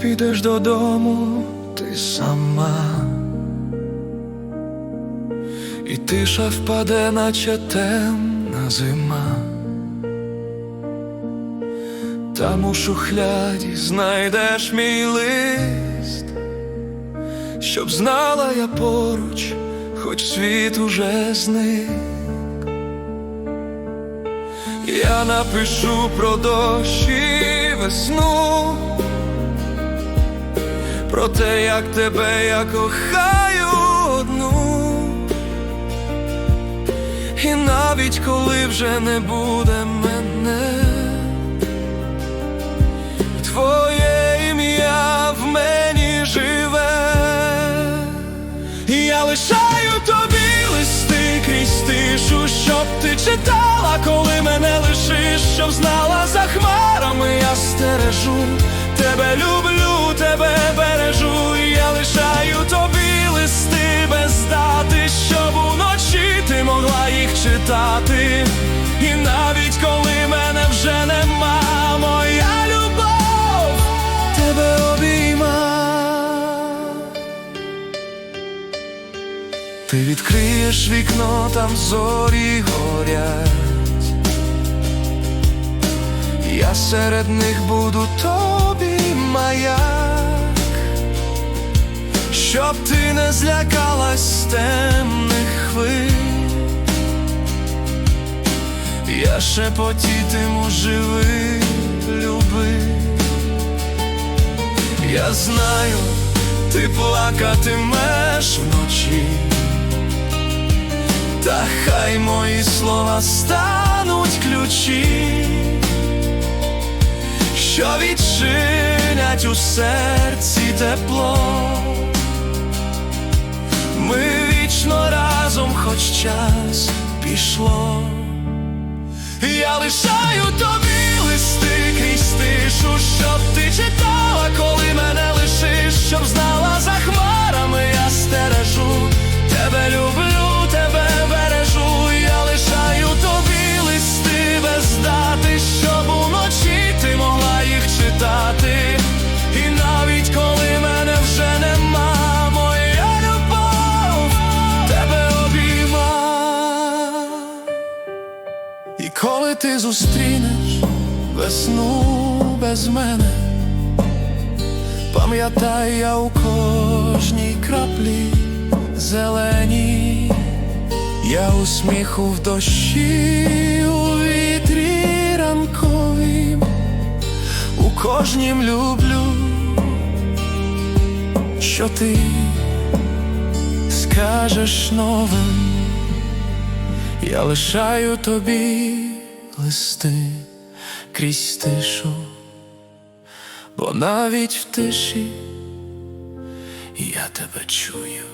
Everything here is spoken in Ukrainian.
прийдеш додому, ти сама, і тиша впаде, наче темна зима. Там у шухляді знайдеш мій лист, щоб знала я поруч, хоч світ уже зник. Я напишу про дощ весну, про те, як тебе я кохаю одну, і навіть коли вже не буде мене, твоє ім'я в мені живе, я лишаю тобі листи крізь тишу, щоб ти читала, коли мене лишиш, щоб знала за хмарами, я стережу, тебе люблю, тебе Ти відкриєш вікно, там зорі горять. Я серед них буду тобі маяк, щоб ти не злякалась темних хвиль. Я шепотітиму живи, люби. Я знаю, ти плакатимеш вночі. Хай мої слова стануть ключі, що відчинять у серці тепло. Ми вічно разом, хоч час пішло. Я лишаю тобі листи крізь тишу, щоб ти читала, коли мене ти зустрінеш весну без мене, пам'ятай я у кожній краплі зелені, я у сміху в дощі, у вітрі ранковім, у кожнім люблю, що ти скажеш новим. Я лишаю тобі листи крізь тишу, бо навіть в тиші я тебе чую.